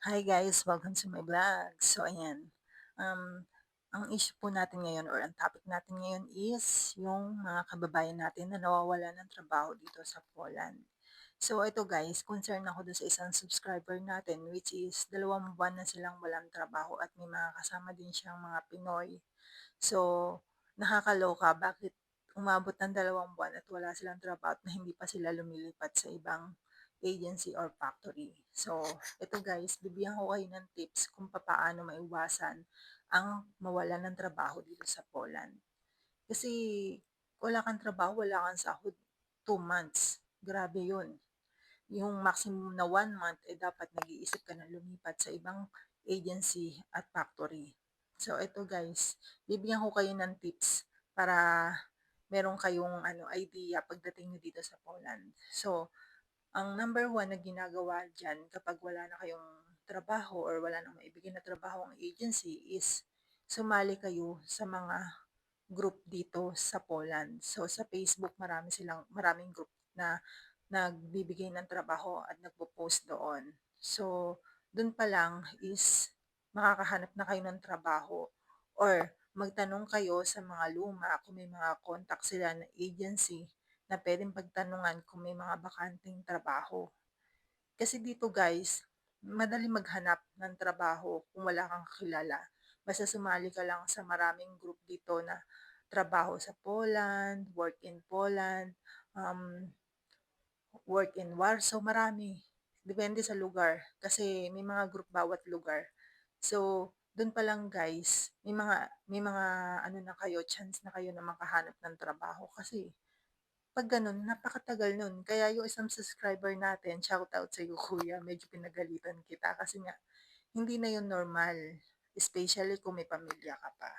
Hi guys, welcome to my vlog. So ayan, um, ang issue po natin ngayon or ang topic natin ngayon is yung mga kababayan natin na nawawalan ng trabaho dito sa Poland. So ito guys, concern ako dun sa isang subscriber natin which is dalawang buwan na silang walang trabaho at may mga kasama din siyang mga Pinoy. So nakakaloka, bakit umabot ng dalawang buwan at wala silang trabaho at na hindi pa sila lumilipat sa ibang agency or factory. So, ito guys, bibigyan ko kayo ng tips kung paano maiwasan ang mawalan ng trabaho dito sa Poland. Kasi wala kang trabaho, wala kang sahod, 2 months. Grabe yun. Yung maximum na 1 month, eh dapat nag-iisip ka na lumipat sa ibang agency at factory. So, ito guys, bibigyan ko kayo ng tips para meron kayong ano idea pagdating nyo dito sa Poland. So, ang number one na ginagawa diyan kapag wala na kayong trabaho or wala nang maibigay na trabaho ang agency is sumali kayo sa mga group dito sa Poland. So sa Facebook marami silang maraming group na nagbibigay ng trabaho at nagpo-post doon. So dun pa lang is makakahanap na kayo ng trabaho or magtanong kayo sa mga luma kung may mga contact sila na agency na puwedeng pagtanungan kung may mga bakanteng trabaho. Kasi dito guys, madali maghanap ng trabaho kung wala kang kakilala. Basta sumali ka lang sa maraming group dito na trabaho sa Poland, work in Poland, um, work in Warsaw, marami. Depende sa lugar kasi may mga group bawat lugar. So, dun pa lang guys, may mga may mga ano na kayo, chance na kayo na makahanap ng trabaho kasi 'Pag gano'n napakatagal nun. Kaya yung isang subscriber natin, shoutout sa'yo kuya, medyo pinagalitan kita kasi nga hindi na yun normal, especially kung may pamilya ka pa.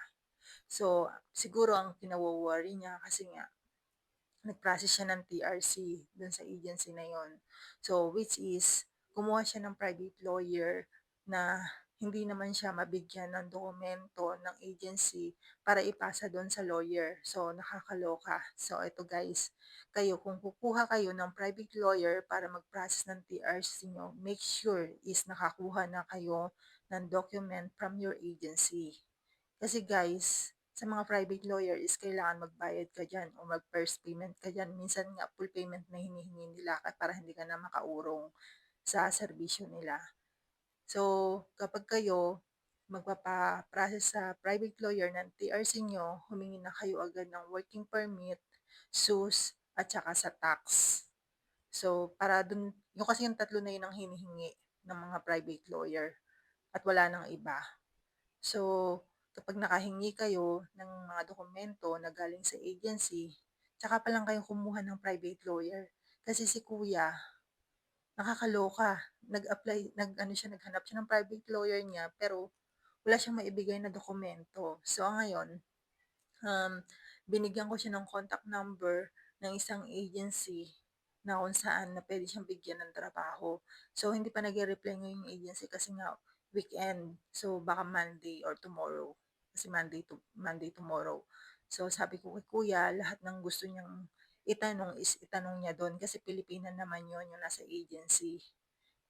So, siguro ang kinawo-worry niya kasi nga nag-process siya ng TRC dun sa agency na yon. So, which is kumuha siya ng private lawyer na hindi naman siya mabigyan ng dokumento ng agency para ipasa doon sa lawyer. So, nakakaloka. So, ito guys, kayo, kung kukuha kayo ng private lawyer para mag-process ng TRC nyo, make sure is nakakuha na kayo ng document from your agency. Kasi guys, sa mga private lawyer is kailangan magbayad ka dyan o mag-first payment ka dyan. Minsan nga full payment na hinihingi nila para hindi ka na makaurong sa serbisyo nila. So, kapag kayo magpapa-process sa private lawyer ng TRC nyo, humingi na kayo agad ng working permit, SUS, at saka sa tax. So, para dun, yung kasi yung tatlo na yun ang hinihingi ng mga private lawyer at wala nang iba. So, kapag nakahingi kayo ng mga dokumento na galing sa agency, tsaka pa lang kayo kumuha ng private lawyer. Kasi si kuya, nakakaloka. Nag-apply, nag-ano siya, naghanap siya ng private lawyer niya, pero wala siyang maibigay na dokumento. So, ngayon, um, binigyan ko siya ng contact number ng isang agency na kung saan na pwede siyang bigyan ng trabaho. So, hindi pa nag-reply ngayon yung agency kasi nga weekend. So, baka Monday or tomorrow. Kasi Monday to Monday tomorrow. So, sabi ko kay kuya, lahat ng gusto niyang itanong is itanong niya doon kasi Pilipinan naman yon yung nasa agency.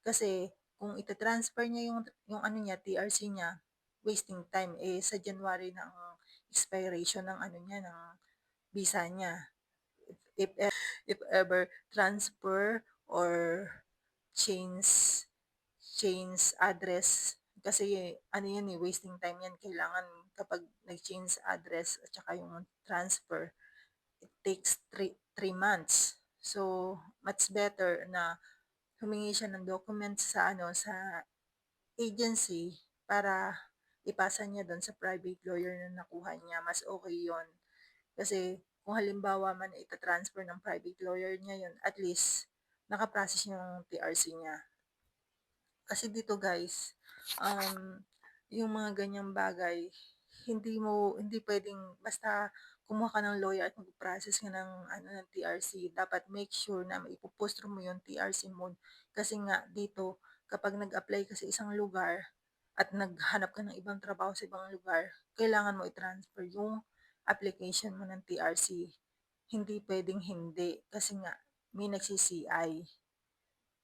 Kasi kung ita-transfer niya yung, yung ano niya, TRC niya, wasting time. Eh, sa January na ang expiration ng ano niya, ng visa niya. If, if, if ever transfer or change change address kasi ano yan eh, wasting time yan. Kailangan kapag nag-change address at saka yung transfer, it takes 3 months. So, much better na humingi siya ng documents sa ano sa agency para ipasa niya doon sa private lawyer na nakuha niya. Mas okay yon Kasi kung halimbawa man ita-transfer ng private lawyer niya yon at least nakaprocess yung TRC niya. Kasi dito guys, um, yung mga ganyang bagay, hindi mo, hindi pwedeng basta kumuha ka ng lawyer at mag-process ka ng, ano, ng TRC. Dapat make sure na maipopost mo yung TRC mo. Kasi nga dito, kapag nag-apply ka sa isang lugar at naghanap ka ng ibang trabaho sa ibang lugar, kailangan mo i-transfer yung application mo ng TRC. Hindi pwedeng hindi kasi nga may nagsi-CI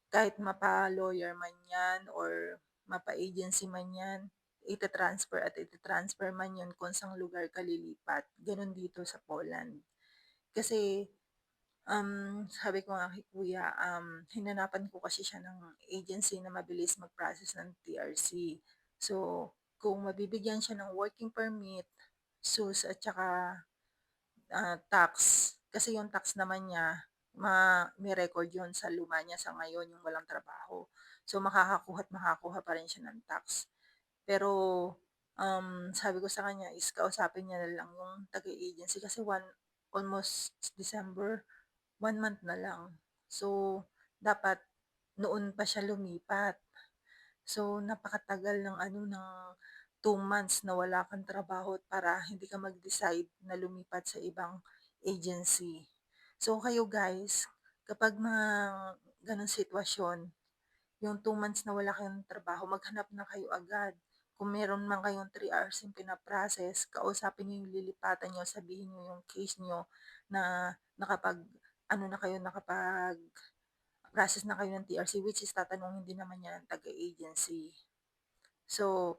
kahit mapa-lawyer man yan or mapa-agency man 'yan, ita-transfer at ita-transfer man 'yun kung saang lugar ka lilipat, gano'n dito sa Poland. Kasi, um, sabi ko nga kay kuya, um, hinanapan ko kasi siya ng agency na mabilis mag-process ng TRC. So, kung mabibigyan siya ng working permit, SUS at tsaka, ah, tax, kasi yung tax naman niya ma may record 'yun sa luma niya sa ngayon, yung walang trabaho. So, makakakuha't makakuha pa rin siya ng tax. Pero, um, sabi ko sa kanya is kausapin niya na lang yung taga-agency kasi one almost December, 1 month na lang. So, dapat noon pa siya lumipat. So, napakatagal ng ano, ng 2 months na wala kang trabaho para hindi ka mag-decide na lumipat sa ibang agency. So, kayo guys, kapag mga gano'ng sitwasyon, yung 2 months na wala kayong trabaho, maghanap na kayo agad. Kung meron man kayong 3 RCing pina-process, kausapin niyo yung lilipatan niyo, sabihin niyo yung case niyo na nakapag-ano na kayo, nakapag-process na kayo ng TRC, which is tatanungin din naman yan ng taga-agency. So,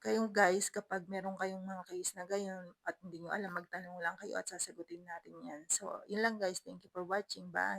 kayo guys, kapag meron kayong mga case na gayon at hindi niyo alam, magtanong lang kayo at sasagutin natin 'yan. So, 'yun lang guys. Thank you for watching. Bye.